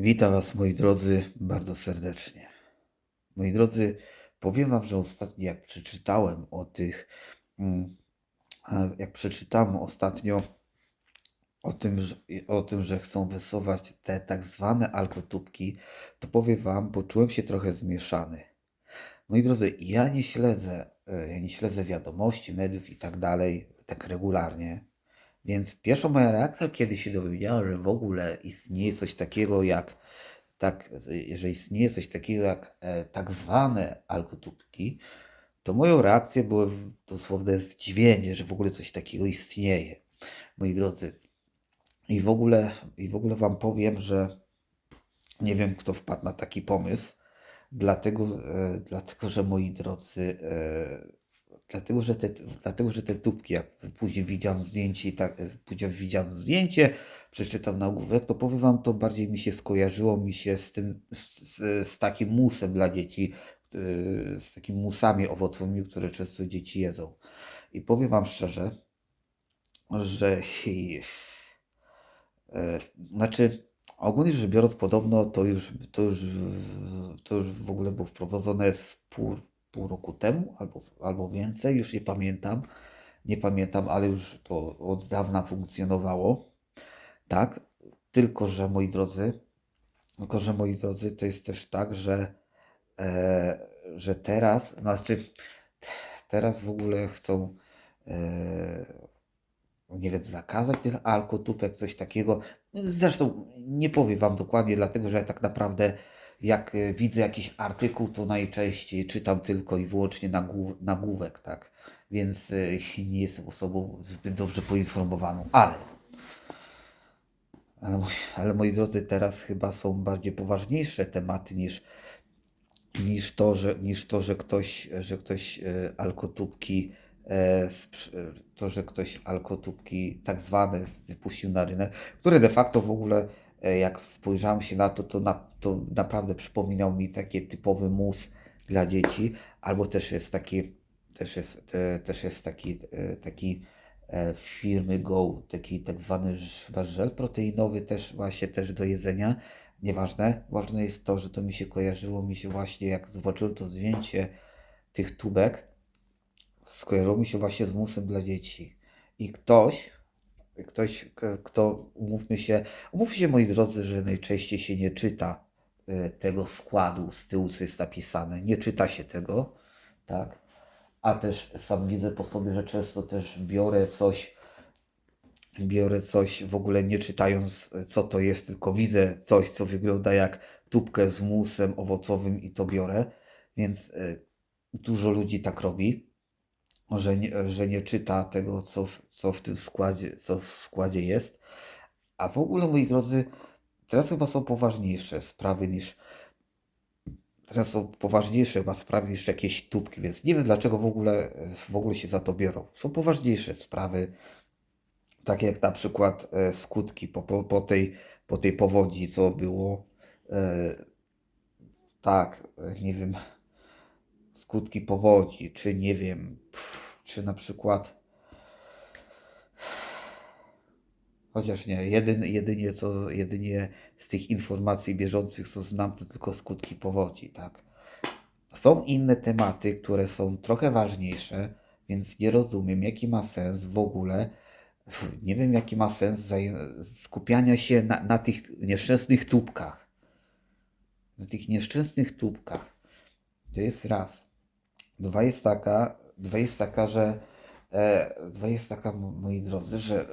Witam Was, moi drodzy, bardzo serdecznie. Moi drodzy, powiem Wam, że ostatnio, jak przeczytałem o tych, mm, jak przeczytałem ostatnio o tym, że, o tym, że chcą wysuwać te tak zwane alkotubki, to powiem Wam, poczułem się trochę zmieszany. Moi drodzy, ja nie śledzę, e, ja nie śledzę wiadomości, mediów i tak dalej, tak regularnie. Więc pierwsza moja reakcja, kiedy się dowiedziałem, że w ogóle istnieje coś takiego jak, tak, że istnieje coś takiego jak e, tak zwane alkotubki, to moją reakcją było dosłowne zdziwienie, że w ogóle coś takiego istnieje. Moi drodzy, i w ogóle, i w ogóle Wam powiem, że nie wiem, kto wpadł na taki pomysł, dlatego, e, dlatego że moi drodzy, e, dlatego, że te, dlatego, że te tubki, jak później widziałem zdjęcie i tak, później widziałem zdjęcie, przeczytam nagłówek, to powiem Wam, to bardziej mi się skojarzyło mi się z tym, z, z, takim musem dla dzieci, e, z takimi musami owocowymi, które często dzieci jedzą. I powiem Wam szczerze, że E, Znaczy, ogólnie rzecz biorąc, podobno to już, to już, to już w ogóle było wprowadzone z pół, roku temu albo, albo więcej, już nie pamiętam. Nie pamiętam, ale już to od dawna funkcjonowało. Tak, tylko że moi drodzy, tylko że moi drodzy, to jest też tak, że, e, że teraz, znaczy teraz w ogóle chcą. E, nie wiem, zakazać tych alkotupek, coś takiego. Zresztą nie powiem Wam dokładnie, dlatego że tak naprawdę jak e, widzę jakiś artykuł, to najczęściej czytam tylko i wyłącznie nagłów- nagłówek, tak. Więc e, nie jestem osobą zbyt dobrze poinformowaną, ale, ale, moi, ale moi drodzy, teraz chyba są bardziej poważniejsze tematy niż, niż to, że, niż to, że ktoś, że ktoś e, alkotubki, to, że ktoś alkotubki tak zwane wypuścił na rynek, które de facto w ogóle, jak spojrzałem się na to, to, na, to naprawdę przypominał mi taki typowy mus dla dzieci, albo też jest taki, też jest, te, też jest taki, e, taki e, firmy Go, taki tak zwany żel proteinowy też właśnie też do jedzenia. Nieważne, ważne jest to, że to mi się kojarzyło mi się właśnie jak zobaczyłem to zdjęcie tych tubek, skojarzyło mi się właśnie z musem dla dzieci. I ktoś, ktoś, kto, umówmy się, umówmy się moi drodzy, że najczęściej się nie czyta y, tego składu z tyłu, co jest napisane. Nie czyta się tego, tak? A też sam widzę po sobie, że często też biorę coś, biorę coś w ogóle nie czytając, y, co to jest, tylko widzę coś, co wygląda jak tubkę z musem owocowym i to biorę. Więc y, dużo ludzi tak robi że nie, że nie czyta tego, co w, co w tym składzie, co w składzie jest. A w ogóle, moi drodzy, teraz chyba są poważniejsze sprawy niż. Teraz są poważniejsze chyba sprawy niż jakieś tubki, więc nie wiem dlaczego w ogóle, w ogóle się za to biorą. Są poważniejsze sprawy, takie jak na przykład e, skutki po, po, po, tej, po tej powodzi, co było. E, tak, nie wiem, skutki powodzi, czy nie wiem, czy na przykład. Chociaż nie, jedyn, jedynie, co, jedynie z tych informacji bieżących, co znam, to tylko skutki powodzi, tak. Są inne tematy, które są trochę ważniejsze, więc nie rozumiem, jaki ma sens w ogóle, nie wiem, jaki ma sens skupiania się na, na tych nieszczęsnych tubkach. Na tych nieszczęsnych tubkach. To jest raz. Dwa jest taka, dwa jest taka, że e, dwa jest taka, moi drodzy, że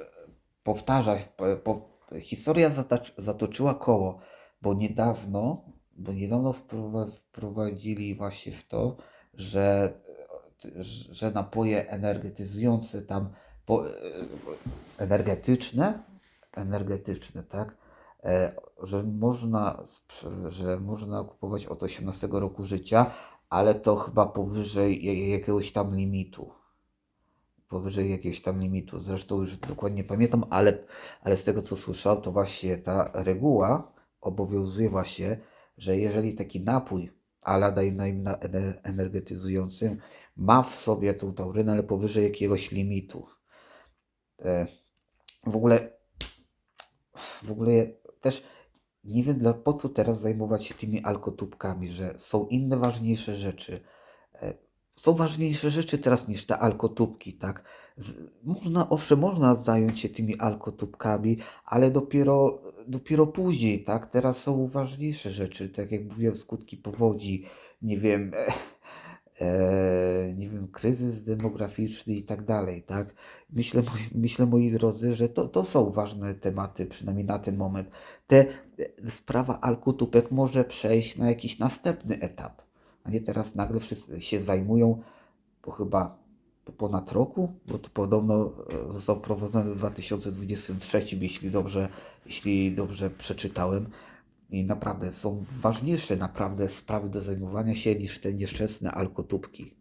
powtarza, po, historia zatacz, zatoczyła koło, bo niedawno, bo niedawno wprowa- wprowadzili właśnie w to, że, że napoje energetyzujące tam, po, e, energetyczne, energetyczne, tak, e, że można, że można kupować od 18 roku życia, ale to chyba powyżej ja- jakiegoś tam limitu. Powyżej jakiegoś tam limitu. Zresztą już dokładnie nie pamiętam, ale, ale z tego co słyszałem, to właśnie ta reguła obowiązuje właśnie, że jeżeli taki napój ala daj nam na ener- energetyzującym ma w sobie tą taurynę, ale powyżej jakiegoś limitu. E, w ogóle w ogóle też nie wiem dla, po co teraz zajmować się tymi alkotubkami, że są inne ważniejsze rzeczy. E, Są ważniejsze rzeczy teraz niż te alkotubki, tak? Można, owszem, można zająć się tymi alkotubkami, ale dopiero, dopiero później, tak? Teraz są ważniejsze rzeczy, tak jak mówiłem, skutki powodzi, nie wiem, e, nie wiem, kryzys demograficzny i tak dalej, tak? Myślę, myślę, moi drodzy, że to, to są ważne tematy, przynajmniej na ten moment. Te, e, sprawa alkotubek może przejść na jakiś następny etap, a nie teraz nagle wszyscy się zajmują, bo chyba po ponad roku, bo to podobno e, został wprowadzony w 2023, jeśli dobrze, jeśli dobrze przeczytałem. I naprawdę są ważniejsze naprawdę sprawy do zajmowania się niż te nieszczęsne alkotubki.